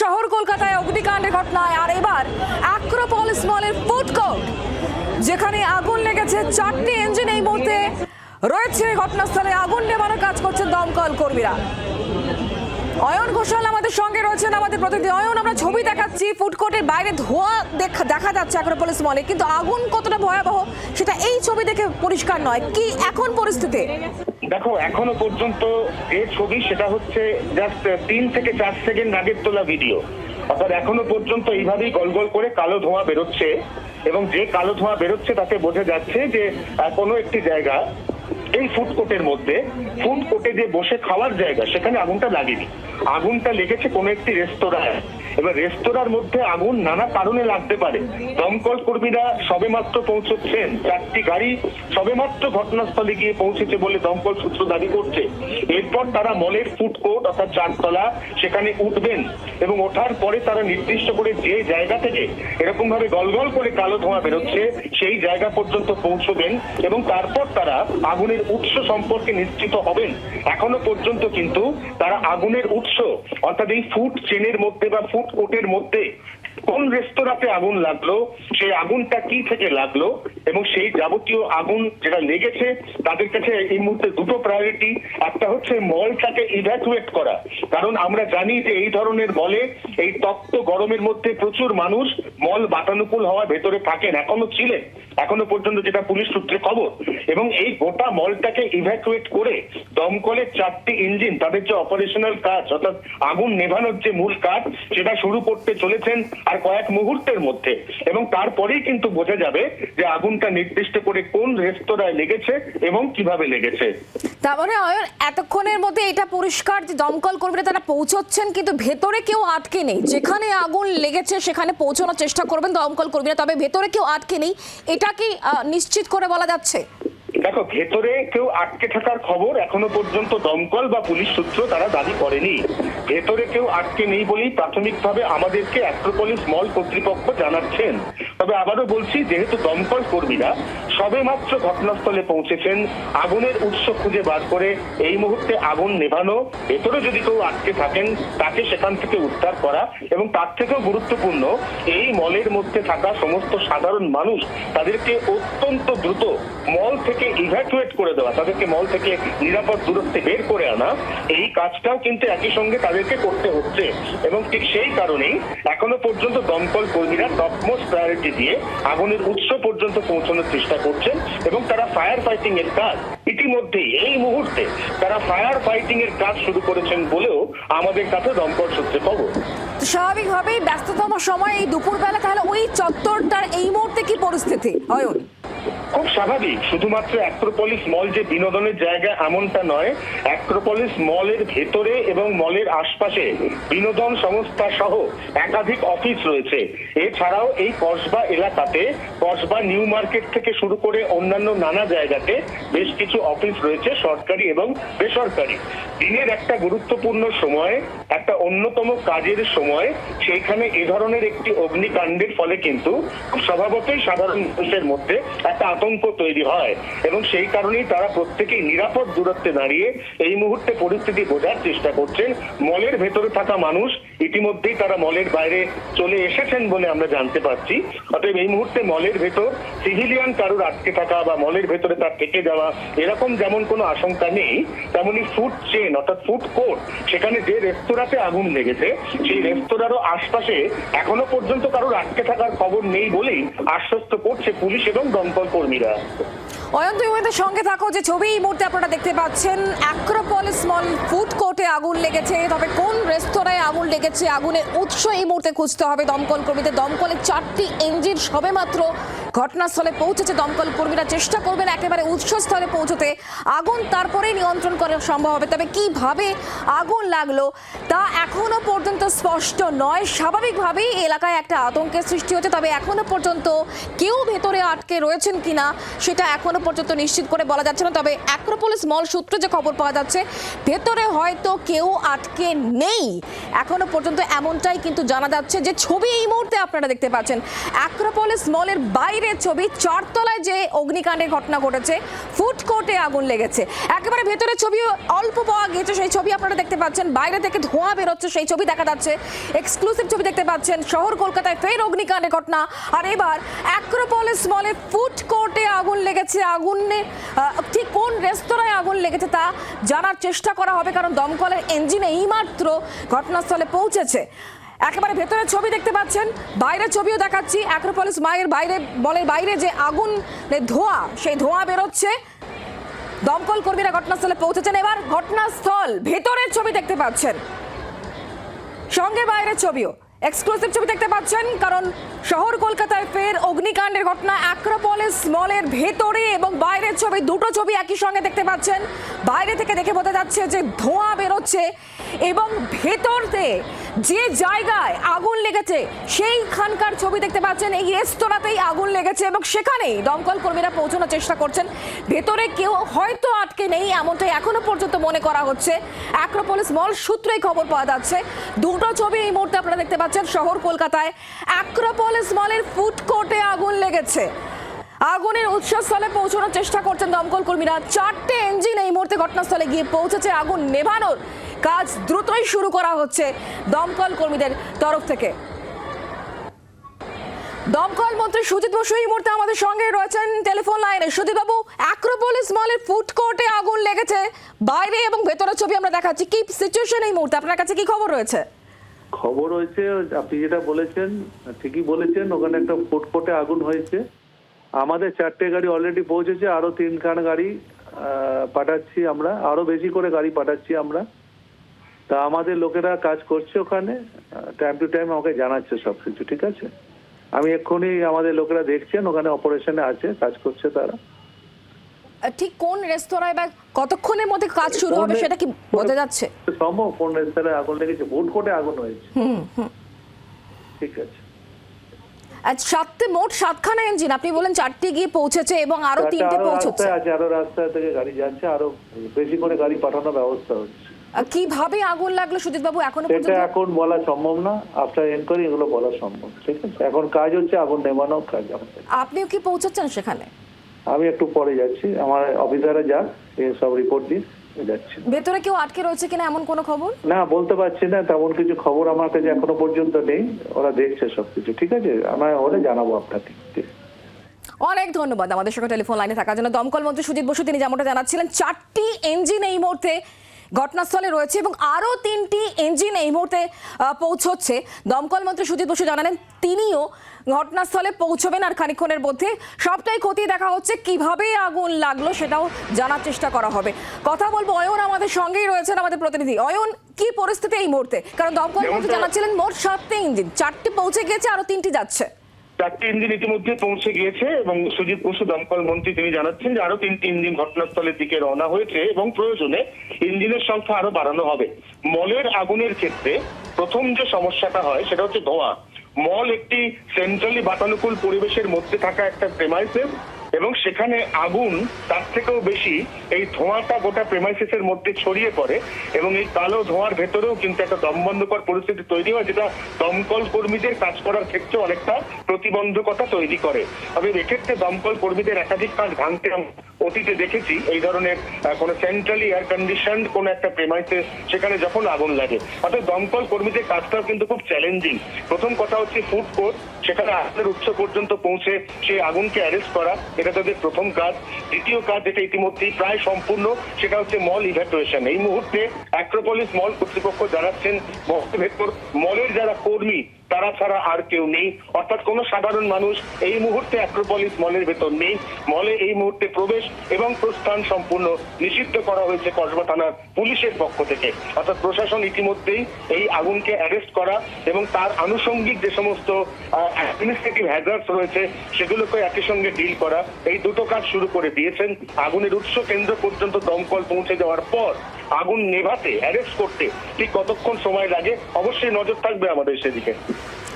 শহর কলকাতায় অগ্নিকাণ্ডের ঘটনায়, আর এবার অ্যাক্রোপলিস মলের ফুড কোর্ট যেখানে আগুন লেগেছে চারটি ইঞ্জিন এই মুহূর্তে রয়েছে ঘটনাস্থলে। আগুন নেভানোর কাজ করছেন দমকল কর্মীরা। অয়ন ঘোষাল আমাদের সঙ্গে রয়েছেন, আমাদের প্রতিনিধি। অয়ন, আমরা ছবি দেখাচ্ছি ফুড কোর্টের বাইরে ধোঁয়া দেখা দেখা যাচ্ছে অ্যাক্রোপলিস মলে কিন্তু আগুন কতটা ভয়াবহ, সেটা এই ছবি দেখে পরিষ্কার নয়। কি এখন পরিস্থিতি? দেখো, এখনও পর্যন্ত যে ছবি, সেটা হচ্ছে জাস্ট তিন থেকে চার সেকেন্ড আগের তোলা ভিডিও অর্থাৎ এখনও পর্যন্ত এইভাবেই গল গল করে কালো ধোঁয়া বেরোচ্ছে এবং যে কালো ধোঁয়া বেরোচ্ছে তাতে বোঝা যাচ্ছে যে কোনো একটি জায়গা এই ফুড কোর্টের মধ্যে ফুড কোর্টে যে বসে খাওয়ার জায়গা, সেখানে আগুনটা লাগেনি। আগুনটা লেগেছে কোনো একটি রেস্তোরাঁয় এবার রেস্তোরাঁর মধ্যে আগুন নানা কারণে লাগতে পারে। দমকল কর্মীরা সবেমাত্র পৌঁছচ্ছেন। চারটি গাড়ি সবেমাত্র ঘটনাস্থলে গিয়ে পৌঁছেছে বলে দমকল সূত্র দাবি করছে। এরপর তারা মলের ফুড কোর্ট অর্থাৎ চারতলা সেখানে উঠবেন এবং ওঠার পরে তারা নির্দিষ্ট করে যে জায়গা থেকে এরকম ভাবে গলগল করে কালো ধোঁয়া বেরোচ্ছে, সেই জায়গা পর্যন্ত পৌঁছবেন এবং তারপর তারা আগুনের উৎস সম্পর্কে নিশ্চিত হবেন। এখনও পর্যন্ত কিন্তু তারা আগুনের উৎস, অর্থাৎ এই ফুড চেনের মধ্যে বা ফুড কোর্টের মধ্যে কোন রেস্তোরাঁতে আগুন লাগল, সেই আগুনটা কি থেকে লাগল এবং সেই যাবতীয় আগুন যেটা লেগেছে, তাদের কাছে এই মুহূর্তে দুটো প্রায়োরিটি একটা হচ্ছে মলটাকে ইভ্যাকুয়েট করা। কারণ আমরা জানি যে এই ধরনের মলে এই তপ্ত গরমের মধ্যে প্রচুর মানুষ মল বাতানুকূল হওয়ার ভেতরে থাকেন, এখনও ছিলেন। এখনও পর্যন্ত যেটা পুলিশ সূত্রে খবর, এবং এই গোটা মলটাকে ইভ্যাকুয়েট করে দমকলের চারটি ইঞ্জিন তাদের যে অপারেশনাল কাজ, অর্থাৎ আগুন নেভানোর যে মূল কাজ, সেটা শুরু করতে চলেছেন আর কয়েক মুহূর্তের মধ্যে। এবং তারপরেই কিন্তু বোঝা যাবে যে আগুনটা নির্দিষ্ট করে কোন রেস্তোরাঁয় লেগেছে এবং কীভাবে লেগেছে। তার মানে অয়ন, এতক্ষণের মধ্যে এটা পরিষ্কার যে দমকল কর্মীরা তারা পৌঁছচ্ছেন, কিন্তু ভেতরে কেউ আটকে নেই। যেখানে আগুন লেগেছে সেখানে পৌঁছানোর চেষ্টা করবেন দমকল কর্মীরা, তবে ভেতরে কেউ আটকে নেই। এটা কি আহ, নিশ্চিত করে বলা যাচ্ছে? দেখো ভেতরে কেউ আটকে থাকার খবর এখনও পর্যন্ত দমকল বা পুলিশ সূত্র তারা দাবি করেনি। ভেতরে কেউ আটকে নেই বলেই প্রাথমিকভাবে আমাদেরকে অ্যাক্রোপলিস মল কর্তৃপক্ষ জানাচ্ছেন। তবে আবারও বলছি, যেহেতু দমকল কর্মীরা সবেমাত্র ঘটনাস্থলে পৌঁছেছেন, আগুনের উৎস খুঁজে বার করে এই মুহূর্তে আগুন নেভানো, ভেতরে যদি কেউ আটকে থাকেন, তাকে সেখান থেকে উদ্ধার করা এবং তার থেকেও গুরুত্বপূর্ণ, এই মলের মধ্যে থাকা সমস্ত সাধারণ মানুষ তাদেরকে অত্যন্ত দ্রুত মল থেকে ইভ্যাকুয়েট করে দেওয়া, তাদেরকে মল থেকে নিরাপদ দূরত্বে বের করে আনা, এই কাজটাও কিন্তু একই সঙ্গে তাদেরকে করতে হচ্ছে। এবং ঠিক সেই কারণেই এখনও পর্যন্ত দমকল কর্মীরা টপমোস্ট প্রায়োরিটি দিয়ে আগুনের উৎস পর্যন্ত পৌঁছানোর চেষ্টা করছেন এবং তারা ফায়ার ফাইটিং এর কাজ ইতিমধ্যে এই মুহূর্তে তারা ফায়ার ফাইটিং এর কাজ শুরু করেছেন বলেও আমাদের কাছে দমকল সূত্রে খবর। স্বাভাবিকভাবেই ব্যস্ততম সময় এই দুপুরবেলা, তাহলে ওই চত্বরটার এই মুহূর্তে কি পরিস্থিতি? অয়ন? খুব স্বাভাবিক। শুধুমাত্র অ্যাক্রোপলিস মল যে বিনোদনের জায়গা এমনটা নয়, অ্যাক্রোপলিস মলের ভেতরে এবং মলের আশপাশে বিনোদন সংস্থা সহ একাধিক অফিস রয়েছে। এছাড়াও এই কসবা এলাকাতে, কসবা নিউ মার্কেট থেকে শুরু করে অন্যান্য নানা জায়গাতে বেশ কিছু অফিস রয়েছে, সরকারি এবং বেসরকারি। দিনের একটা গুরুত্বপূর্ণ সময়, একটা অন্যতম কাজের সময়, সেইখানে এ ধরনের একটি অগ্নিকাণ্ডের ফলে কিন্তু স্বভাবতই সাধারণ মানুষের মধ্যে একটা আতঙ্ক তৈরি হয় এবং সেই কারণেই তারা প্রত্যেকেই নিরাপদ দূরত্বে দাঁড়িয়ে এই মুহূর্তে পরিস্থিতি বোঝার চেষ্টা করছেন। মলের ভেতরে থাকা মানুষ ইতিমধ্যেই তারা মলের বাইরে চলে এসেছেন বলে আমরা জানতে পারছি। অতএব এই মুহূর্তে মলের ভেতর সিভিলিয়ান কারুর আটকে থাকা বা মলের ভেতরে তার থেকে যাওয়া এরকম যেমন কোনো আশঙ্কা নেই, তেমনি ফুড চেন অর্থাৎ ফুড কোর্ট সেখানে যে রেস্তোরাঁতে আগুন লেগেছে, সেই রেস্তোরাঁরও আশপাশে এখনও পর্যন্ত কারোর আটকে থাকার খবর নেই বলেই আশ্বস্ত করছে পুলিশ এবং দমকল কর্মীরা। অয়ন তুমি আমাদের সঙ্গে থাকো। যে ছবি এই মুহূর্তে আপনারা দেখতে পাচ্ছেন অ্যাক্রোপলিস মল ফুড কোর্টে আগুন লেগেছে। তবে কোন রেস্তোরাঁয় আগুন লেগেছে, আগুনের উৎস এই মুহূর্তে খুঁজতে হবে দমকল কর্মীদের। দমকলের চারটি ইঞ্জিন সবেমাত্র ঘটনাস্থলে পৌঁছেছে। দমকল কর্মীরা চেষ্টা করবেন একেবারে উৎসস্থলে পৌঁছতে। আগুন তারপরেই নিয়ন্ত্রণ করা সম্ভব হবে। তবে কীভাবে আগুন লাগল, তা এখনও পর্যন্ত স্পষ্ট নয়। স্বাভাবিকভাবেই এলাকায় একটা আতঙ্কের সৃষ্টি হচ্ছে তবে এখনও পর্যন্ত কেউ ভেতরে আটকে রয়েছেন কিনা, সেটা এখনও পর্যন্ত নিশ্চিত করে বলা যাচ্ছে না, তবে অ্যাক্রোপোলিস মল সূত্রে যে খবর পাওয়া যাচ্ছে, ভেতরে হয়তো কেউ আটকে নেই। এখনও পর্যন্ত এমনটাই কিন্তু জানা যাচ্ছে যে ছবি এই মুহূর্তে আপনারা দেখতে পাচ্ছেন। অ্যাক্রোপোলিস মলের বাইরের ছবি, চারতলায় যে অগ্নিকাণ্ডের ঘটনা ঘটেছে, ফুড কোর্টে আগুন লেগেছে। একেবারে ভেতরের ছবি, অল্প পাওয়া গেছে সেই ছবি আপনারা দেখতে পাচ্ছেন। বাইরে থেকে ধোঁয়া বেরোচ্ছে সেই ছবি দেখা যাচ্ছে। এক্সক্লুসিভ ছবি দেখতে পাচ্ছেন। শহর কলকাতায় ফের অগ্নিকাণ্ডের ঘটনা। আর এবার অ্যাক্রোপলিস মলে ফুড কোর্টে আগুন লেগেছে। আগুনে ঠিক কোন রেস্তোরাঁয় আগুন লেগেছে তা জানার চেষ্টা করা হবে, কারণ দমকলের ইঞ্জিন এইমাত্র ঘটনাস্থলে পৌঁছেছে। একেবারে ভেতরের ছবি দেখতে পাচ্ছেন, বাইরের ছবিও দেখাচ্ছি। অ্যাক্রোপলিস মায়ের বাইরে বলের বাইরে যে আগুন ধোঁয়া, সেই ধোঁয়া বেরোচ্ছে। দমকল কর্মীরা ঘটনাস্থলে পৌঁছেছেন। এবার ঘটনাস্থল, ভেতরের ছবি দেখতে পাচ্ছেন। সঙ্গে বাইরের ছবিও। এক্সক্লুসিভ ছবি দেখতে পাচ্ছেন, কারণ শহর কলকাতায় ফের অগ্নিকাণ্ডের ঘটনা। অ্যাক্রোপলিস মলের ভেতরে এবং বাইরের ছবি, দুটো ছবি একই সঙ্গে দেখতে পাচ্ছেন। বাইরে থেকে দেখে বোঝা যাচ্ছে যে ধোঁয়া বেরোচ্ছে এবং ভেতরতে যে জায়গায় আগুন লেগেছে, সেইখানকার ছবি দেখতে পাচ্ছেন। এই রেস্তোরাঁতেই আগুন লেগেছে এবং সেখানেই দমকল কর্মীরা পৌঁছানোর চেষ্টা করছেন। ভেতরে কেউ হয়তো আটকে নেই, এমনটাই এখনও পর্যন্ত মনে করা হচ্ছে। অ্যাক্রোপলিস মল সূত্রেই খবর পাওয়া যাচ্ছে। দুটো ছবি এই মুহূর্তে আপনারা দেখতে পাচ্ছেন। শহর কলকাতায়। অ্যাক্রোপলিস মলের ফুড কোর্টে আগুন লেগেছে। আগুনের উৎসস্থলে পৌঁছানোর চেষ্টা করছেন দমকল কর্মীরা। চারটে ইঞ্জিন এই মুহূর্তে ঘটনাস্থলে গিয়ে পৌঁছেছে। আগুন নেভানোর কাজ দ্রুতই শুরু করা হচ্ছে দমকল কর্মীদের তরফ থেকে। দমকল মন্ত্রী সুজিত বসু এই মুহূর্তে আমাদের সঙ্গে রয়েছেন টেলিফোন লাইনে। সুজিত বাবু, অ্যাক্রোপলিস মলের ফুড কোর্টে আগুন লেগেছে। বাইরে এবং ভেতরের ছবি আমরা দেখাচ্ছি। কি সিচুয়েশন এই মুহূর্তে? আপনার কাছে কি খবর রয়েছে? খবর হয়েছে, আপনি যেটা বলেছেন, ঠিকই বলেছেন, ওখানে একটা কোর্টে আগুন হয়েছে। আমাদের চারটে গাড়ি অলরেডি পৌঁছেছে, আরও তিনখান গাড়ি পাঠাচ্ছি আমরা, আরও বেশি করে গাড়ি পাঠাচ্ছি আমরা। তা আমাদের লোকেরা কাজ করছে ওখানে টাইম টু টাইম আমাকে জানাচ্ছে সবকিছু, ঠিক আছে? আমি এক্ষুনি আমাদের লোকেরা দেখছেন, ওখানে অপারেশনে আছে, কাজ করছে তারা। ঠিক কোন রেস্তোরাঁয় বা কতক্ষণের মধ্যে কাজ শুরু হবে সেটা কি বোঝা যাচ্ছে? সম্ভব কোন রেস্তোরাঁয় আগুন লেগেছে? ফুড কোর্টে আগুন হয়েছে। ঠিক আছে। সাতটে মোট সাতখানা ইঞ্জিন আপনি বলেন চারটে গিয়ে পৌঁছেছে এবং আরও তিনটে পৌঁছচ্ছে। আছে আরও রাস্তা থেকে গাড়ি যাচ্ছে আরও বেশি করে গাড়ি পাঠানোর ব্যবস্থা হচ্ছে। কীভাবে আগুন লাগল সুজিত বাবু এখনও পর্যন্ত? এখন বলা সম্ভব না আফটার এনকোয়ারি এগুলো বলা সম্ভব ঠিক আছে? এখন কাজ হচ্ছে আগুন নেবানোর কাজ আপনিও কি পৌঁছাচ্ছেন সেখানে? আমি একটু পরে যাচ্ছি। আমার অফিসাররা যাক সব রিপোর্ট দিন যাচ্ছি। ভেতরে কেউ আটকে রয়েছে কিনা এমন কোনো খবর? না বলতে পারছি না তেমন কিছু খবর আমার কাছে এখনও পর্যন্ত নেই। ওরা দেখছে সবকিছু ঠিক আছে? আমরা হলে জানাব আপনাকে। অনেক ধন্যবাদ আমাদের সঙ্গে টেলিফোন লাইনে থাকার জন্য। দমকল মন্ত্রী সুজিত বসু তিনি যেমনটা জানাচ্ছিলেন চারটি ইঞ্জিন এই মুহূর্তে ঘটনাস্থলে রয়েছে এবং আরও তিনটি ইঞ্জিন এই মুহূর্তে পৌঁছচ্ছে। দমকল মন্ত্রী সুজিত বসু জানালেন তিনিও ঘটনাস্থলে পৌঁছবেন আর খানিক্ষণের মধ্যে সবটাই খতিয়ে দেখা হচ্ছে কীভাবে আগুন লাগল সেটাও জানার চেষ্টা করা হবে। কথা বলব অয়ন আমাদের সঙ্গেই রয়েছেন আমাদের প্রতিনিধি। অয়ন কি পরিস্থিতি এই মুহূর্তে? কারণ দমকল মন্ত্রী জানাচ্ছিলেন মোট সাতটি ইঞ্জিন চারটি পৌঁছে গিয়েছে আরও তিনটি যাচ্ছে। চারটি ইঞ্জিন ইতিমধ্যে পৌঁছে গিয়েছে এবং সুজিত বসু, দমকল মন্ত্রী, তিনি জানাচ্ছেন যে আরও তিনটি ইঞ্জিন ঘটনাস্থলের দিকে রওনা হয়েছে এবং প্রয়োজনে ইঞ্জিনের সংখ্যা আরও বাড়ানো হবে। মলের আগুনের ক্ষেত্রে প্রথম যে সমস্যাটা হয় সেটা হচ্ছে ধোঁয়া। মল একটি সেন্ট্রালি বাতানুকূল পরিবেশের মধ্যে থাকা একটা প্রেমাইসেস এবং সেখানে আগুন তার থেকেও বেশি এই ধোঁয়াটা গোটা প্রেমাইসিসের মধ্যে ছড়িয়ে পড়ে এবং এই কালো ধোঁয়ার ভেতরেও কিন্তু একটা দমবন্ধকর পরিস্থিতি তৈরি হয়, যেটা দমকল কর্মীদের কাজ করার ক্ষেত্রে অনেকটা প্রতিবন্ধকতা তৈরি করে। তবে এক্ষেত্রে দমকল কর্মীদের একাধিক কাজ ভাঙতে অতীতে দেখেছি এই ধরনের কোনো সেন্ট্রালি এয়ার কন্ডিশন কোন একটা প্রেমাইসিস সেখানে যখন আগুন লাগে। অর্থাৎ দমকল কর্মীদের কাজটাও কিন্তু খুব চ্যালেঞ্জিং প্রথম কথা হচ্ছে ফুড কোর্ট সেখানে আগুনের উৎস পর্যন্ত পৌঁছে সেই আগুনকে অ্যারেস্ট করা, এটা তাদের প্রথম কাজ। দ্বিতীয় কাজ যেটা ইতিমধ্যেই প্রায় সম্পূর্ণ, সেটা হচ্ছে মল ইভ্যাকুয়েশন এই মুহূর্তে অ্যাক্রোপলিস মল কর্তৃপক্ষ জানাচ্ছেন মলের যারা কর্মী তারা ছাড়া আর কেউ নেই। অর্থাৎ কোনো সাধারণ মানুষ এই মুহূর্তে অ্যাক্রোপলিস মলের ভেতর নেই। মলে এই মুহূর্তে প্রবেশ এবং প্রস্থান সম্পূর্ণ নিষিদ্ধ করা হয়েছে কসবা থানার পুলিশের পক্ষ থেকে। অর্থাৎ প্রশাসন ইতিমধ্যেই এই আগুনকে অ্যারেস্ট করা এবং তার আনুষঙ্গিক যে সমস্ত অ্যাডমিনিস্ট্রেটিভ হ্যাজার্স রয়েছে, সেগুলোকে একই সঙ্গে ডিল করা। এই দুটো কাজ শুরু করে দিয়েছেন। আগুনের উৎস কেন্দ্র পর্যন্ত দমকল পৌঁছে যাওয়ার পর আগুন নেভাতে অ্যারেস্ট করতে ঠিক কতক্ষণ সময় লাগে? অবশ্যই নজর থাকবে আমাদের সেদিকে।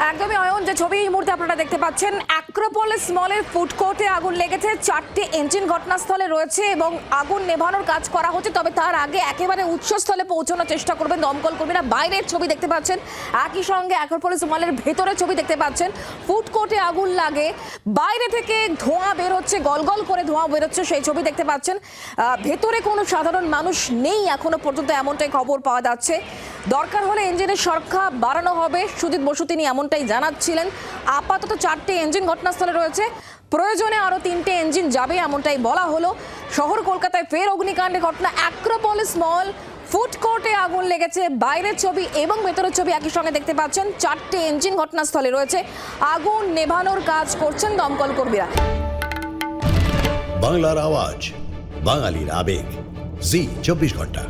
একদমই অয়ন, যে ছবি এই মুহূর্তে আপনারা দেখতে পাচ্ছেন অ্যাক্রোপলিস মলের ফুড কোর্টে আগুন লেগেছে। চারটি ইঞ্জিন ঘটনাস্থলে রয়েছে এবং আগুন নেভানোর কাজ করা হচ্ছে, তবে তার আগে একেবারে উৎসস্থলে পৌঁছানোর চেষ্টা করবেন দমকল কর্মীরা। বাইরের ছবি দেখতে পাচ্ছেন, একই সঙ্গে অ্যাক্রোপলিস মলের ভেতরে ছবি দেখতে পাচ্ছেন। ফুড কোর্টে আগুন লাগে। বাইরে থেকে ধোঁয়া বের হচ্ছে, গলগল করে ধোঁয়া বেরোচ্ছে, সেই ছবি দেখতে পাচ্ছেন। ভেতরে কোনো সাধারণ মানুষ নেই এখনও পর্যন্ত, এমনটাই খবর পাওয়া যাচ্ছে। দরকার হলে ইঞ্জিনের সংখ্যা বাড়ানো হবে সুদীপ বসু তিনি এমনটাই জানাচ্ছিলেন। আপাতত চারটে ইঞ্জিন ঘটনাস্থলে রয়েছে। প্রয়োজনে আরও তিনটে ইঞ্জিন যাবে, এমনটাই বলা হলো। শহর, কলকাতায় ফের অগ্নিকাণ্ডের ঘটনা, অ্যাক্রোপলিস মল ফুড কোর্টে আগুন লেগেছে, বাইরের ছবি এবং ভেতরের ছবি একই সঙ্গে দেখতে পাচ্ছেন। চারটে ইঞ্জিন ঘটনাস্থলে রয়েছে। আগুন নেভানোর কাজ করছেন দমকল কর্মীরা। বাংলার আওয়াজ, বাঙালির আবেগ। জি, চব্বিশ ঘণ্টা।